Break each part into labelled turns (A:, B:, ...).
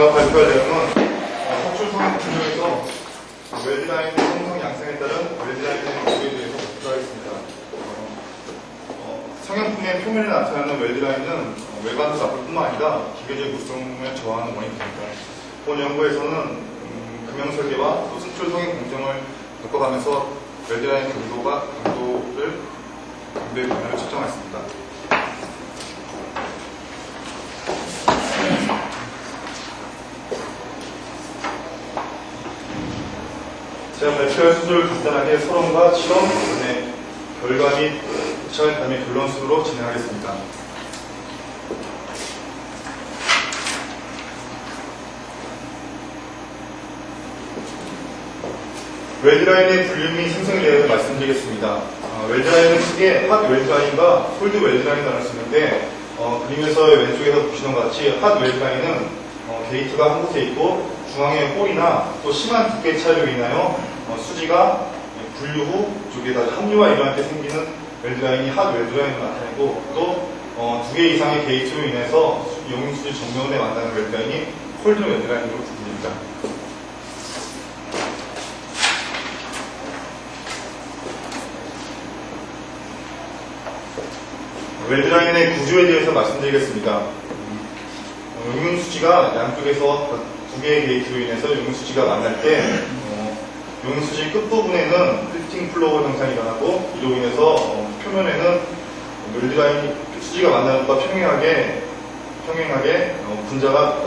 A: 제가 발표할 내용은 어, 사출 성형 분류에서 웰드라인의 성성 양상에 따른 웰드라인의 구조에 대해서 발표하겠습니다. 어, 어, 성형품의 표면에 나타나는 웰드라인은 어, 외관도 나쁠 뿐만 아니라 기계적 구성을 저하하는 원인입니다. 본 연구에서는 음, 금형 설계와 또 수출 성형 공정을 바꿔가면서 웰드라인 강도가 강도를 강도의 변화를 측정했습니다. 발표할 수술을 간단하게 서론과 실험, 그다음에 결과 및 촬영 다음에 결론 순으로 진행하겠습니다. 웰드라인의 분류 및 생성에 대해서 말씀드리겠습니다. 어, 웰드라인은 크게 핫 웰드라인과 홀드 웰드라인 나눌 수 있는데 어, 그림에서 왼쪽에서 보시는 것 같이 핫 웰드라인은 어, 게이트가 한 곳에 있고 중앙에 홀이나 또 심한 두께 차이로 인하여 어, 수지가 분류 후 쪽에다 합류와 일어날 때 생기는 웰드라인이 핫 웰드라인으로 나타내고 또두개 이상의 게이트로 인해서 용인수지 정면에 만나는 웰드라인이 홀드 웰드라인으로 불립니다. 웰드라인의 구조에 대해서 말씀드리겠습니다. 어, 용융수지가 양쪽에서 두 개의 게이트로 인해서 용융수지가 만날 때 어, 용융수지 끝부분에는 리프팅 플로우 현상이 일어나고 이로 인해서 어, 표면에는 웰드라인 수지가 만나는 것과 평행하게 평행하게 어, 분자가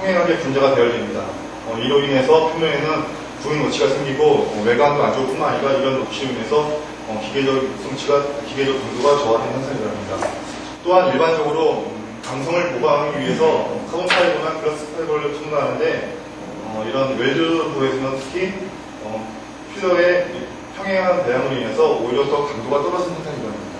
A: 평행하게 분자가 되어집니다. 어, 이로 인해서 표면에는 부인 노치가 생기고 어, 외관도 안 좋을 뿐만 아니라 이런 노치로 인해서 어, 기계적 성치가 기계적 강도가 저하되는 현상이 일어납니다. 또한 일반적으로 음, 감성을 보강하기 위해서 어, 카본 파이버나 글라스 파이버를 첨가하는데 어, 이런 웰드 부에서는 특히 어, 필러의 평행한 배양으로 인해서 오히려 더 강도가 떨어지는 현상이 일어납니다.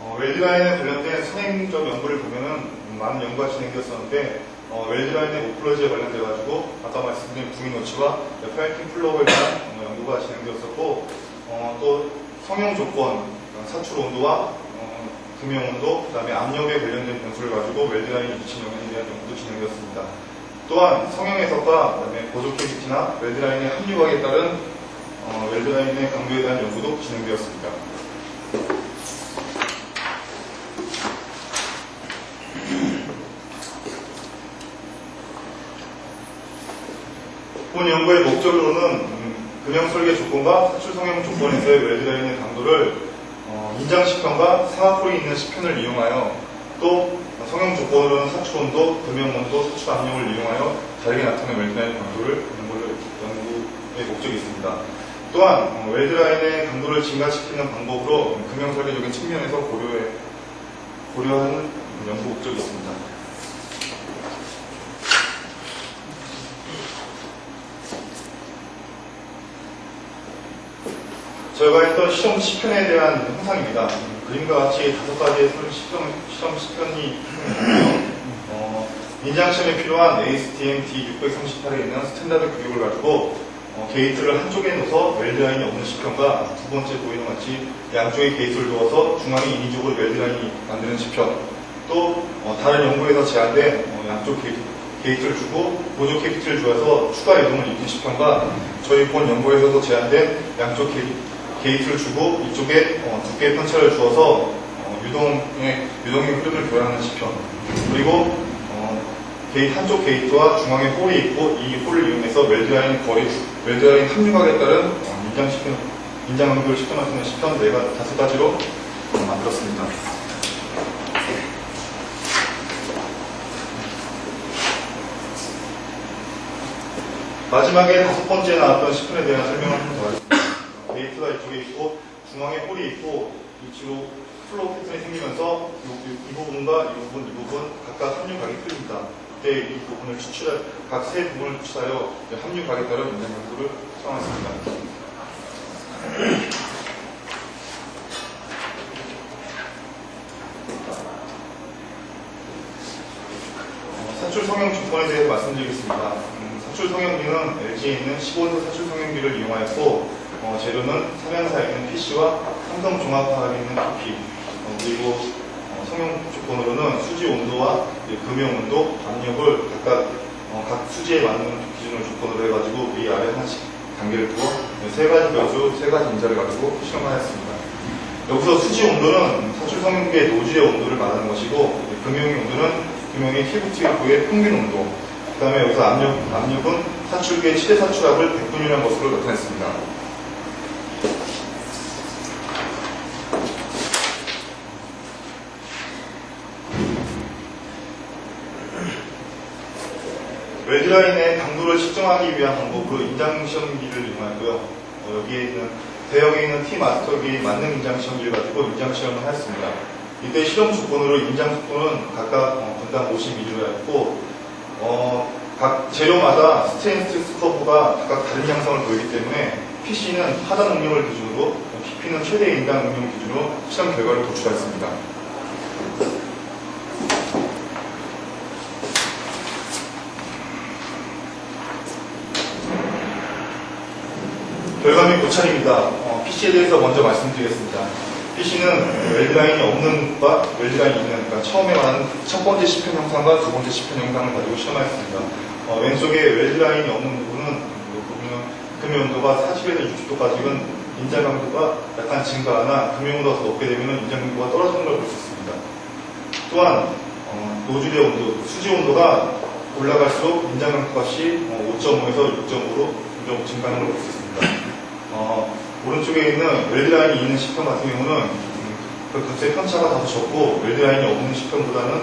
A: 어, 웰드라인에 관련된 선행적 연구를 보면은 음, 많은 연구가 진행되었었는데 어, 웰드라인의 모플러지에 관련돼가지고 아까 말씀드린 부인 노치와 파이팅 플로우에 대한 어, 연구가 진행되었었고 어, 또 성형 조건, 어, 사출 온도와 어, 금형 온도, 그 다음에 압력에 관련된 변수를 가지고 웰드라인이 미친 영향에 대한 연구도 진행되었습니다. 또한 성형 해석과 그다음에 보조 캐비티나 웰드라인의 합류각에 따른 어, 웰드라인의 강도에 대한 연구도 진행되었습니다. 본 연구의 목적으로는 음, 금형 설계 조건과 사출 성형 조건에서의 웰드라인의 강도를 어, 인장 시편과 사각홀이 있는 시편을 이용하여 또 성형 조건으로는 사출 온도, 금형 온도, 사출 압력을 이용하여 다르게 나타내는 웰드라인의 강도를 연구를, 연구의 목적이 있습니다. 또한 어, 웰드라인의 강도를 증가시키는 방법으로 금형 설계적인 측면에서 고려해, 고려하는 연구 목적이 있습니다. 저희가 했던 시험 시편에 대한 형상입니다. 음, 그림과 같이 다섯 가지의 시험, 시험 시편이 있고요. 어, 인장 시험에 필요한 ASTM D638에 있는 스탠다드 규격을 가지고 어, 게이트를 한쪽에 넣어서 웰드라인이 없는 시편과 두 번째 보이는 것 같이 양쪽에 게이트를 넣어서 중앙에 인위적으로 웰드라인이 만드는 시편 또 어, 다른 연구에서 제한된 어, 양쪽 게이트, 게이트를 주고 보조 캐비티를 주어서 추가 이동을 입힌 시편과 저희 본 연구에서도 제한된 양쪽 게이트 게이트를 주고 이쪽에 어, 두께의 편차를 주어서 어, 유동의 유동의 흐름을 교환하는 시편 그리고 어, 게이 한쪽 게이트와 중앙에 홀이 있고 이 홀을 이용해서 웰드라인 거리 웰드라인 합류각에 따른 어, 인장 시편 인장 응급을 시편하는 시편 네가 다섯 가지로 어, 만들었습니다. 마지막에 다섯 번째 나왔던 시편에 대한 설명을 좀 더 하겠습니다. 게이트가 이쪽에 있고 중앙에 홀이 있고 이치로 플로우 패턴이 생기면서 이, 이- 이 부분과 이 부분, 이 부분 각각 합류각이 틀립니다. 그때 이 부분을 추출해 각 세 부분을 추출하여 합류각에 따른 인장 강도를 정했습니다. 어, 사출 성형 조건에 대해서 말씀드리겠습니다. 음, 사출 성형기는 LG에 있는 15세 사출 성형기를 이용하였고 어, 재료는 삼양사에 있는 PC와 삼성 종합화학에 있는 PP 어, 그리고 어, 성형 조건으로는 수지 온도와 금형 온도, 압력을 각각 어, 각 수지에 맞는 기준을 조건으로 해가지고 위 아래 하나씩 단계를 두어 세 가지 변수, 세 가지 인자를 가지고 실험하였습니다. 여기서 수지 온도는 사출 성형계의 노즐의 온도를 말하는 것이고 금형의 온도는 금형의 피부티부의 평균 온도 그 다음에 여기서 압력, 압력은 사출계의 최대 사출압을 100분이라는 것으로 나타냈습니다. 웰드라인의 강도를 측정하기 위한 방법, 그 인장시험기를 이용하고요. 어, 여기에 있는 대형에 있는 T 마스터기의 만능 인장시험기를 가지고 인장시험을 하였습니다. 이때 실험 조건으로 인장 속도는 각각 어, 분당 52료였고, 어, 각 재료마다 스테인스 커브가 각각 다른 양상을 보이기 때문에 PC는 하단 응용을 기준으로, PP는 최대 인당 응용 기준으로 실험 결과를 도출하였습니다. 및 고찰입니다. PC에 대해서 먼저 말씀드리겠습니다. PC는 웰드라인이 없는 것과 웰드라인이 있는, 그러니까 처음에 말하는 첫 번째 10편 영상과 두 번째 10편 영상을 가지고 실험하였습니다. 어, 왼쪽에 웰드라인이 없는 부분은, 이 부분은 금의 온도가 40에서 60도까지는 인장 강도가 약간 증가하나 더 높게 되면 인장 강도가 떨어지는 걸 볼 수 있습니다. 또한 어, 노즐의 온도, 수지 온도가 올라갈수록 인장 강도 값이 5.5에서 6.5로 점점 증가하는 걸 볼 수 있습니다. 어, 오른쪽에 있는 웰드라인이 있는 시편 같은 경우는 음, 그 값의 편차가 다소 적고 웰드라인이 없는 시편보다는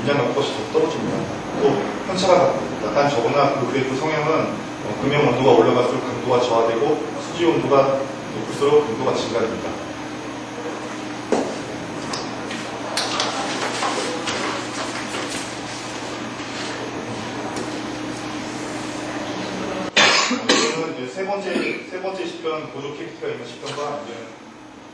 A: 인장 강도 값이 더 떨어집니다. 또 편차가 약간 적으나 그 그래프 성향은 어, 금형 온도가 올라갈수록 강도가 저하되고 수지 온도가 높을수록 강도가 증가됩니다. 이제 세 번째 세 번째 시편 보조 캐릭터가 있는 시편과 이제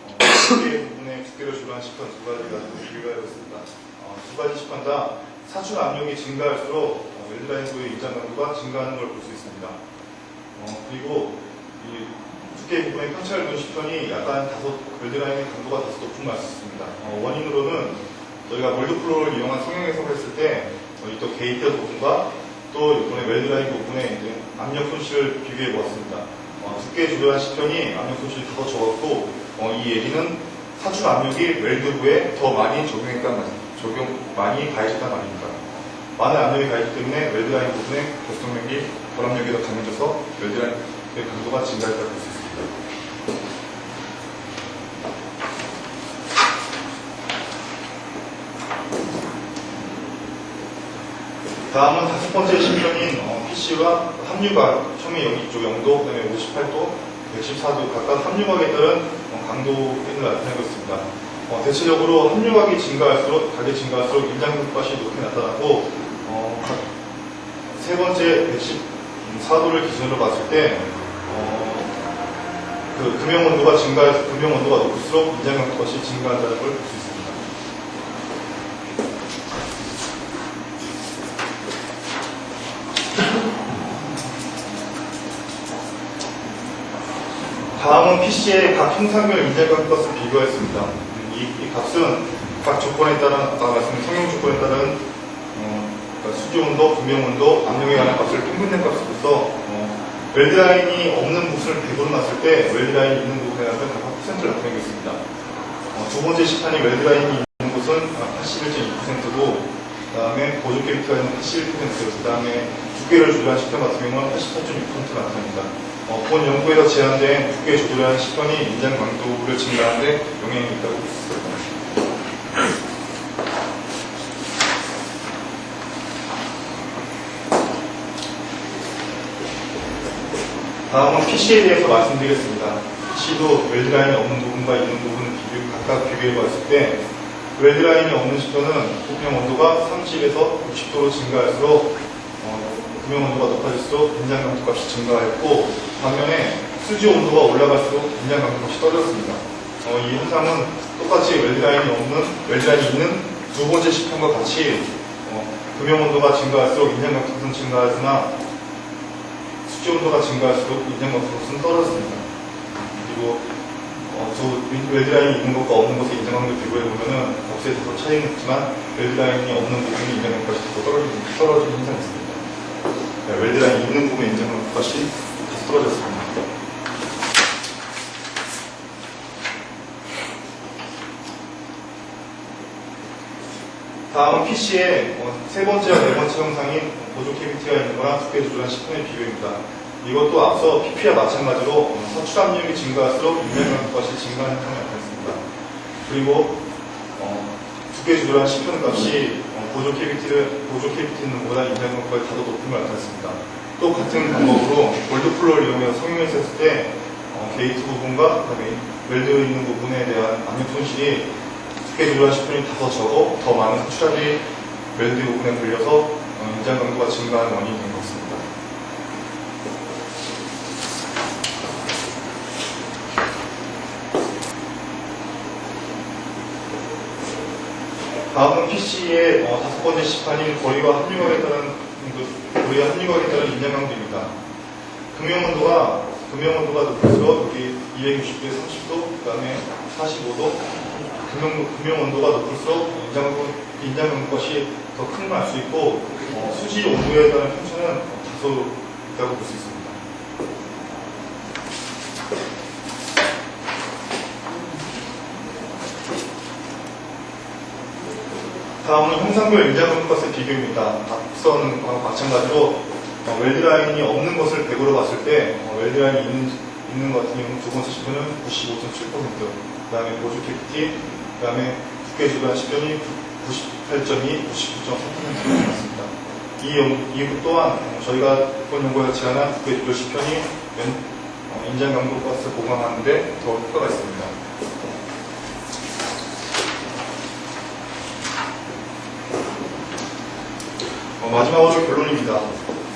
A: 어, 두개 부분의 두께를 주로한 시편 두 가지가 비교해봤습니다. 어, 두 가지 시편 다 사출 압력이 증가할수록 어, 웰드라인구의 인장 강도가 증가하는 걸 볼 수 있습니다. 어, 그리고 이 두께 부분의 편차를 둔 시편이 약간 다소 웰드라인의 강도가 다소 높은 수 있습니다. 어, 원인으로는 저희가 몰드플로우를 이용한 성형 해석을 했을 때 어, 이또 게이트 부분과 또 이번에 웰드라인 부분에 이제 압력 손실을 비교해 보았습니다. 어, 두께 조절한 시편이 압력 손실이 더 적었고 어, 이 얘기는 사출 압력이 웰드부에 더 많이 적용했다는 말, 적용 많이 가해졌다는 말입니다. 많은 압력이 가해졌기 때문에 웰드라인 부분의 결속력이 결합력이 더 강해져서 웰드라인의 강도가 증가했다고 볼수 있습니다. 다음은 다섯 번째 실편인 어, PC와 함유각, 처음에 여기 이쪽 0도, 그 다음에 58도, 114도 각각 함유각에 따른 어, 강도 펜을 나타내고 있습니다. 어, 대체적으로 함유각이 증가할수록, 각이 증가할수록 인장급값이 높게 나타나고, 어, 각- 세 번째 114도를 기준으로 봤을 때, 어, 그 금형 온도가 증가해서 금형 온도가 높을수록 인장급값이 증가한다는 걸 볼 수 있습니다. PC의 각 형상별 인장각 값을 비교했습니다. 이, 이 값은 각 조건에 따른, 아까 말씀드린 성형 조건에 따른 어, 그러니까 수지 온도, 분명 온도, 압력에 관한 값을 평균된 값으로서 어, 웰드라인이 없는 부분을 100으로 놨을 때 웰드라인이 있는 부분에 대해서 각각 퍼센트를 나타내고 있습니다. 어, 두 번째 시판이 웰드라인이 있는 곳은 81.2%고 그 다음에 보조 캐릭터가 있는 81%, 그 다음에 두께를 조절한 시판 같은 경우는 88.6% 나타납니다. 어, 본 연구에서 제한된 두께 조절한 시판이 인장 강도를 증가하는데 영향이 있다고 있습니다. 다음은 PC에 대해서 말씀드리겠습니다. PC도 웰드라인이 없는 부분과 있는 부분을 비교, 각각 비교해 봤을 때 웰드라인이 없는 시판은 부평 온도가 30에서 60도로 증가할수록 어, 구명 온도가 높아질수록 인장 강도 값이 증가했고 반면에 수지 온도가 올라갈수록 인장 강도 값이 떨어졌습니다. 어, 이 현상은 똑같이 웰드라인이 없는 웰드라인이 있는 두 번째 시편과 같이 어, 금형 온도가 증가할수록 인장 강도는 증가하지만 수지 온도가 증가할수록 인장 강도는 떨어집니다. 그리고 어, 저 웰드라인이 있는 것과 없는 것의 인정관계를 비교해 보면은 억수의 다소 차이는 있지만 웰드라인이 없는 부분이 인정한 것이 더 떨어지는 현상이 있습니다. 네, 웰드라인이 있는 부분에 인정한 것이 다소 떨어졌습니다. 다음은 PC의 세 번째와 네 번째 형상인 보조 캐비티가 있는 거랑 두께 조절한 10분의 비교입니다. 이것도 앞서 PP와 마찬가지로 어, 서출 압력이 증가할수록 인명한 것이 증가하는 형상을 나타냈습니다. 그리고 어, 두께 조절한 10분 값이 어, 보조 캐비티를 보조 캐비티 있는 것보다 인명한 것보다 더 높은 걸 나타냈습니다. 또 같은 방법으로 골드플로를 이용해서 성형에서 했을 때 어, 게이트 부분과 그다음에 웰드 있는 부분에 대한 압력 손실이 조절한 10분이 다소 적어 더 많은 수출압이 웰드 부분에 걸려서 어, 인장 강도가 증가하는 원인이 된것 같습니다. 다음은 PC의 어, 다섯 번째 시판인 거리와 합류각에 따른 그, 거리와 합류각에 따른 인장 강도입니다. 금형 온도가 금형 온도가 높을수록 여기 260도에 30도, 그다음에 45도, 금형, 금형 온도가 높을수록 인장 인장 강도 것이 더 큰 걸 알 수 있고 어, 수지 온도에 따른 편차는 다소 있다고 볼 수 있습니다. 다음은 형상별 인장 강도값의 비교입니다. 거와 마찬가지로 어, 웰드라인이 없는 것을 100으로 봤을 때 어, 웰드라인이 있는, 있는 것 같은 경우는 두 번째 시도는 95.7%, 그 다음에 보조 캐피티, 그 다음에 두께 주간 시편이 98.2, 99.3%가 맞습니다. 이, 연- 이 또한 어, 저희가 이번 연구에서 제안한 두께 조절 시편이 인장 강도 가스 보강하는데 더 효과가 있습니다. 마지막으로 결론입니다.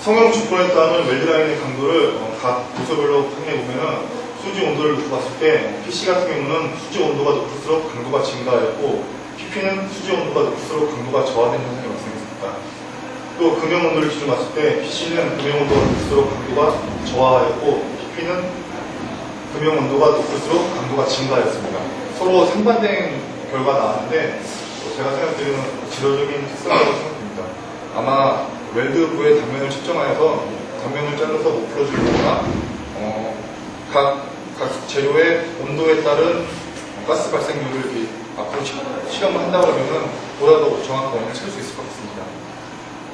A: 성형 주권에 따른 웰드라인의 강도를 어, 각 부서별로 확인해 보면 수지 온도를 놓고 봤을 때 어, PC 같은 경우는 수지 온도가 높을수록 강도가 증가하였고 PP는 수지 온도가 높을수록 강도가 저하된 현상이 발생했습니다. 또 금형 온도를 기준으로 봤을 때 PC는 금형 온도가 높을수록 강도가 저하하였고 PP는 금형 온도가 높을수록 강도가 증가하였습니다. 서로 상반된 결과가 나왔는데 어, 제가 생각드리는 지도적인 특성이라고 생각됩니다. 아마 웰드부의 단면을 측정하여서 단면을 잘라서 못 풀어주거나 어, 각, 각 재료의 온도에 따른 가스 발생률을 앞으로 시- 실험을 한다 그러면은 보다 더 정확한 원인을 찾을 수 있을 것 같습니다.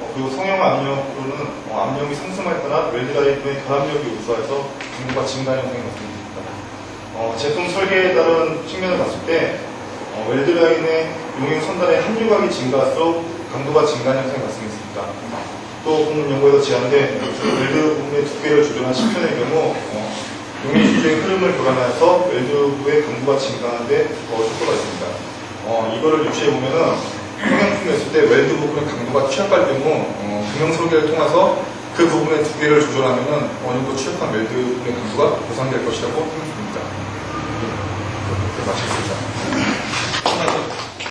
A: 어, 그리고 성형 압력으로는 어, 압력이 상승할 따라 웰드라이브의 결합력이 우수해서 강도가 증가하는 현상이 나타납니다. 어, 제품 설계에 따른 측면을 봤을 때 어, 웰드 라인의 용액 선단의 함유각이 증가할수록 강도가 증가하는 현상이 발생했습니다. 또 본문 연구에서 제안된 웰드 부분의 두께를 조절한 10편의 경우 어, 용액 수주의 흐름을 교란하여서 웰드부의 강도가 증가하는데 더 효과가 있습니다. 어, 이거를 유추해 보면은 평형품을 했을 때 웰드 부분의 강도가 취약할 경우 어, 금형 설계를 통해서 그 부분의 두께를 조절하면은 어느 정도 취약한 웰드 부분의 강도가 보상될 것이라고 생각합니다. 네, 마치겠습니다.